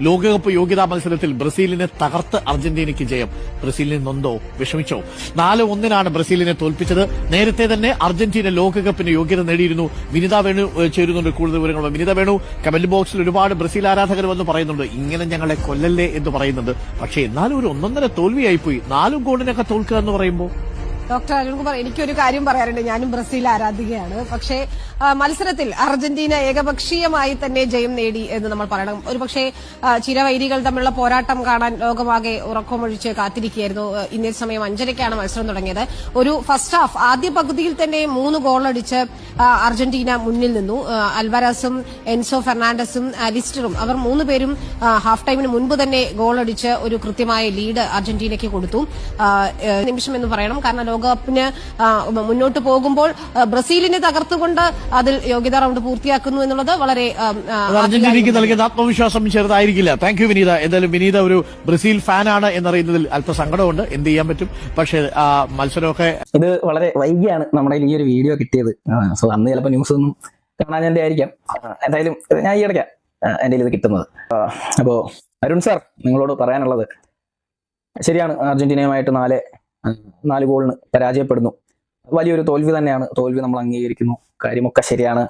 ലോകകപ്പ് യോഗ്യതാ മത്സരത്തിൽ ബ്രസീലിനെ തകർത്ത് അർജന്റീനയ്ക്ക് ജയം. ബ്രസീലിനെ നൊന്തോ വിഷമിച്ചോ. നാല് ഒന്നിനാണ് ബ്രസീലിനെ തോൽപ്പിച്ചത്. നേരത്തെ തന്നെ അർജന്റീന ലോകകപ്പിന് യോഗ്യത നേടിയിരുന്നു. വിനിത വേണു ചേരുന്നുണ്ട് കൂടുതൽ വിവരങ്ങൾ വിനിത വേണു കമന്റ് ബോക്സിൽ ഒരുപാട് ബ്രസീൽ ആരാധകർ വന്ന് പറയുന്നുണ്ട്. ഇങ്ങനെ ഞങ്ങളെ കൊല്ലല്ലേ എന്ന് പറയുന്നുണ്ട്. പക്ഷേ എന്നാലും ഒരു ഒന്നൊന്നര തോൽവിയായിപ്പോയി. നാലും ഗോളിനൊക്കെ തോൽക്കുക എന്ന് പറയുമ്പോൾ ഡോക്ടർ അരുൺകുമാർ എനിക്കൊരു കാര്യം പറയാറുണ്ട് ഞാനും ബ്രസീൽ ആരാധികയാണ്. പക്ഷേ മത്സരത്തിൽ അർജന്റീന ഏകപക്ഷീയമായി തന്നെ ജയം നേടി എന്ന് നമ്മൾ പറയണം. ഒരുപക്ഷെ ചിരവൈരികൾ തമ്മിലുള്ള പോരാട്ടം കാണാൻ ലോകമാകെ ഉറക്കമൊഴിച്ച് കാത്തിരിക്കുകയായിരുന്നു. ഇന്ത്യൻ സമയം അഞ്ചരയ്ക്കാണ് മത്സരം തുടങ്ങിയത്. ഒരു ഫസ്റ്റ് ഹാഫ് ആദ്യ പകുതിയിൽ തന്നെ മൂന്ന് ഗോളടിച്ച് അർജന്റീന മുന്നിൽ നിന്നു. അൽവരാസും എൻസോ ഫെർണാണ്ടസും അലിസ്റ്ററും അവർ മൂന്ന് പേരും ഹാഫ് ടൈമിന് മുൻപ് തന്നെ ഗോളടിച്ച് ഒരു കൃത്യമായ ലീഡ് അർജന്റീനയ്ക്ക് കൊടുത്തു. നിമിഷം എന്ന് പറയണം. കാരണം ലോകകപ്പിന് മുന്നോട്ട് പോകുമ്പോൾ ബ്രസീലിനെ തകർത്തുകൊണ്ട് അതിൽ യോഗ്യതാ റൗണ്ട് പൂർത്തിയാക്കുന്നു എന്നുള്ളത് വളരെ അർജന്റീനയ്ക്ക് നൽകിയത് ആത്മവിശ്വാസം ചെറുതായിരിക്കില്ല. താങ്ക് യു വിനീത. എന്തായാലും വിനീത ഒരു ബ്രസീൽ ഫാനാണ് എന്നറിയുന്നതിൽ അല്പ സങ്കടമുണ്ട് എന്ത് ചെയ്യാൻ പറ്റും? പക്ഷേ ആ മത്സരമൊക്കെ ഇത് വളരെ വൈകിയാണ് നമ്മുടെ ഈ ഒരു വീഡിയോ കിട്ടിയത്. സോ അന്ന് ചിലപ്പോൾ ന്യൂസ് ഒന്നും കാണാൻ എന്റെ ആയിരിക്കാം. എന്തായാലും ഞാൻ ഈ ഇടയ്ക്ക എന്റെ ഇത് കിട്ടുന്നത്. അപ്പോൾ അരുൺ സാർ നിങ്ങളോട് പറയാനുള്ളത്. ശരിയാണ് അർജന്റീനയുമായിട്ട് നാല് നാല് ഗോളിന് പരാജയപ്പെടുന്നു. വലിയൊരു തോൽവി തന്നെയാണ്. തോൽവി നമ്മൾ അംഗീകരിക്കുന്നു. കാര്യമൊക്കെ ശരിയാണ്.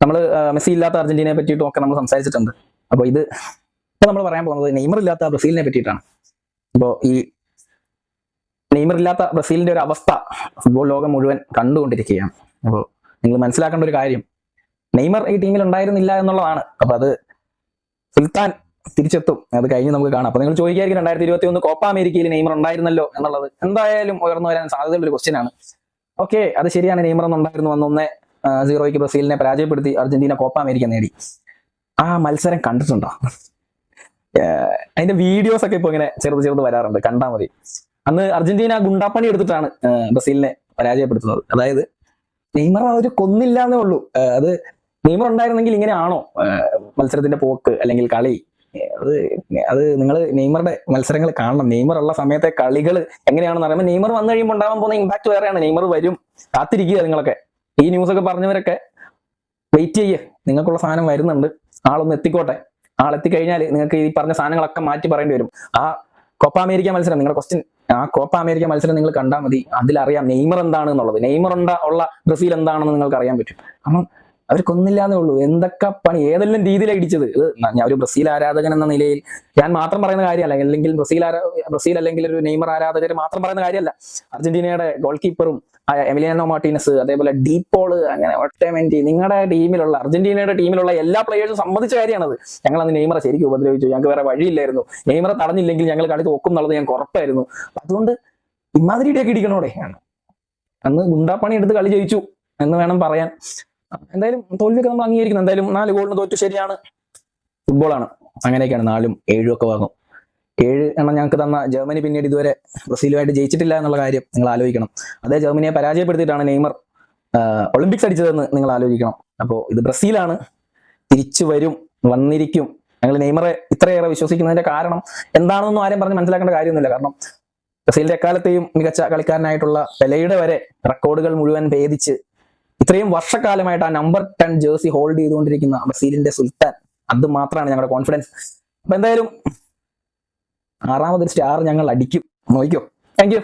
നമ്മൾ മെസ്സി ഇല്ലാത്ത അർജന്റീനയെ പറ്റിയിട്ടും ഒക്കെ നമ്മൾ സംസാരിച്ചിട്ടുണ്ട്. അപ്പോൾ ഇത് ഇപ്പൊ നമ്മൾ പറയാൻ പോകുന്നത് നെയ്മർ ഇല്ലാത്ത ബ്രസീലിനെ പറ്റിയിട്ടാണ്. അപ്പോൾ ഈ നെയ്മർ ഇല്ലാത്ത ബ്രസീലിന്റെ ഒരു അവസ്ഥ ഫുട്ബോൾ ലോകം മുഴുവൻ കണ്ടുകൊണ്ടിരിക്കുകയാണ്. അപ്പോൾ നിങ്ങൾ മനസ്സിലാക്കേണ്ട ഒരു കാര്യം. നെയ്മർ ഈ ടീമിൽ ഉണ്ടായിരുന്നില്ല എന്നുള്ളതാണ്. അപ്പൊ അത് സുൽത്താൻ തിരിച്ചെത്തും. അത് കഴിഞ്ഞ് നമുക്ക് കാണാം. അപ്പൊ നിങ്ങൾ ചോദിക്കായിരിക്കും രണ്ടായിരത്തി ഇരുപത്തി ഒന്ന് കോപ്പ അമേരിക്കയിൽ നെയ്മർ ഉണ്ടായിരുന്നല്ലോ എന്നുള്ളത്. എന്തായാലും ഉയർന്നു വരാൻ സാധ്യതയുള്ള ഒരു ക്വസ്റ്റ്യൻ ആണ്. ഓക്കെ അത് ശരിയാണ്. നെയ്മർ ഒന്നുണ്ടായിരുന്നു അന്നൊന്നേ സീറോയ്ക്ക് ബ്രസീലിനെ പരാജയപ്പെടുത്തി അർജന്റീന കോപ്പ അമേരിക്ക നേടി. ആ മത്സരം കണ്ടിട്ടുണ്ടോ? അതിന്റെ വീഡിയോസ് ഒക്കെ ഇപ്പൊ ഇങ്ങനെ ചെറുത് ചെറുത് വരാറുണ്ട്. കണ്ടാ മതി. അന്ന് അർജന്റീന ഗുണ്ടാപ്പണി എടുത്തിട്ടാണ് ബ്രസീലിനെ പരാജയപ്പെടുത്തുന്നത്. അതായത് നെയ്മർ ഒരു കൊന്നില്ല എന്നേ ഉള്ളൂ അത് നെയ്മർ ഉണ്ടായിരുന്നെങ്കിൽ ഇങ്ങനെയാണോ മത്സരത്തിന്റെ പോക്ക് അല്ലെങ്കിൽ കളി? അത് അത് നിങ്ങൾ നെയ്മറുടെ മത്സരങ്ങൾ കാണണം. നെയ്മർ ഉള്ള സമയത്തെ കളികൾ എങ്ങനെയാണെന്ന് അറിയുമ്പോൾ നെയ്മർ വന്നു കഴിയുമ്പോൾ ഉണ്ടാവാൻ പോകുന്ന ഇമ്പാക്ട് വേറെയാണ്. നെയ്മർ വരും. കാത്തിരിക്കുക നിങ്ങളൊക്കെ. ഈ ന്യൂസ് ഒക്കെ പറഞ്ഞവരൊക്കെ വെയിറ്റ് ചെയ്യേ. നിങ്ങൾക്കുള്ള സാധനം വരുന്നുണ്ട്. ആളൊന്ന് എത്തിക്കോട്ടെ. ആളെത്തിക്കഴിഞ്ഞാൽ നിങ്ങൾക്ക് ഈ പറഞ്ഞ സാധനങ്ങളൊക്കെ മാറ്റി പറയേണ്ടി വരും. ആ കോപ്പ അമേരിക്ക മത്സരം നിങ്ങളുടെ ക്വസ്റ്റ്യൻ ആ കോപ്പ അമേരിക്ക മത്സരം നിങ്ങൾ കണ്ടാൽ മതി. അതിലറിയാം നെയ്മർ എന്താണ് എന്നുള്ളത് നെയ്മർ ഉള്ള ബ്രസീൽ എന്താണെന്ന് നിങ്ങൾക്ക് അറിയാൻ പറ്റും. കാരണം അവർ കൊന്നില്ലാന്നേ ഉള്ളൂ. എന്തൊക്കെ പണി ഏതെല്ലാം രീതിയിലാണ് ഇടിച്ചത്? ഇത് ഞാൻ ഒരു ബ്രസീൽ ആരാധകൻ എന്ന നിലയിൽ ഞാൻ മാത്രം പറയുന്ന കാര്യമല്ല. അല്ലെങ്കിൽ ബ്രസീൽ ആരാ ബ്രസീൽ അല്ലെങ്കിൽ ഒരു നെയ്മർ ആരാധകർ മാത്രം പറയുന്ന കാര്യമല്ല. അർജന്റീനയുടെ ഗോൾ കീപ്പറും എമിലിയാനോ മാർട്ടീനസ് അതേപോലെ ഡീപ്പോൾ അങ്ങനെ ഒട്ടേമെന്റി നിങ്ങളുടെ ടീമിലുള്ള അർജന്റീനയുടെ ടീമിലുള്ള എല്ലാ പ്ലേയേഴ്സും സംബന്ധിച്ച കാര്യമാണത്. ഞങ്ങൾ അന്ന് നെയ്മറെ ശരിക്കും ഉപദ്രവിച്ചു. ഞങ്ങൾക്ക് വേറെ വഴിയില്ലായിരുന്നു. നെയ്മറെ തടഞ്ഞില്ലെങ്കിൽ ഞങ്ങൾ കളി തോക്കും എന്നുള്ളത് ഞങ്ങൾക്ക് ഉറപ്പായിരുന്നു. അതുകൊണ്ട് ഇമാതിരിയുടെയൊക്കെ ഇടിക്കണോടെ? അന്ന് ഗുണ്ടാപ്പണി എടുത്ത് കളി ജയിച്ചു എന്ന് വേണം പറയാൻ. എന്തായാലും തോൽവിയൊക്കെ നമ്മൾ അംഗീകരിക്കുന്നു. എന്തായാലും നാല് ഗോളിന് തോറ്റു ശരിയാണ്. ഫുട്ബോളാണ്. അങ്ങനെയൊക്കെയാണ് നാലും ഏഴും ഒക്കെ വാങ്ങും. ഏഴ് എണ്ണം ഞങ്ങൾക്ക് തന്ന ജർമ്മനി പിന്നീട് ഇതുവരെ ബ്രസീലുമായിട്ട് ജയിച്ചിട്ടില്ല എന്നുള്ള കാര്യം നിങ്ങൾ ആലോചിക്കണം. അതേ ജർമ്മനിയെ പരാജയപ്പെടുത്തിയിട്ടാണ് നെയ്മർ ഒളിമ്പിക്സ് അടിച്ചതെന്ന് നിങ്ങൾ ആലോചിക്കണം. അപ്പോൾ ഇത് ബ്രസീലാണ്. തിരിച്ചു വരും വന്നിരിക്കും. ഞങ്ങൾ നെയ്മറെ ഇത്രയേറെ വിശ്വസിക്കുന്നതിന്റെ കാരണം എന്താണെന്നൊന്നും ആരും പറഞ്ഞ് മനസ്സിലാക്കേണ്ട കാര്യമൊന്നുമില്ല. കാരണം ബ്രസീലിന്റെ എക്കാലത്തെയും മികച്ച കളിക്കാരനായിട്ടുള്ള പെലയുടെ വരെ റെക്കോർഡുകൾ മുഴുവൻ ഭേദിച്ച് ഇത്രയും വർഷക്കാലമായിട്ട് ആ നമ്പർ ടെൻ ജേഴ്സി ഹോൾഡ് ചെയ്തുകൊണ്ടിരിക്കുന്ന ബ്രസീലിന്റെ സുൽത്താൻ. അത് മാത്രമാണ് ഞങ്ങളുടെ കോൺഫിഡൻസ് അപ്പൊ എന്തായാലും ആറാമതൊരു സ്റ്റാർ ഞങ്ങൾ അടിക്കും. നോക്കിക്കോ. താങ്ക്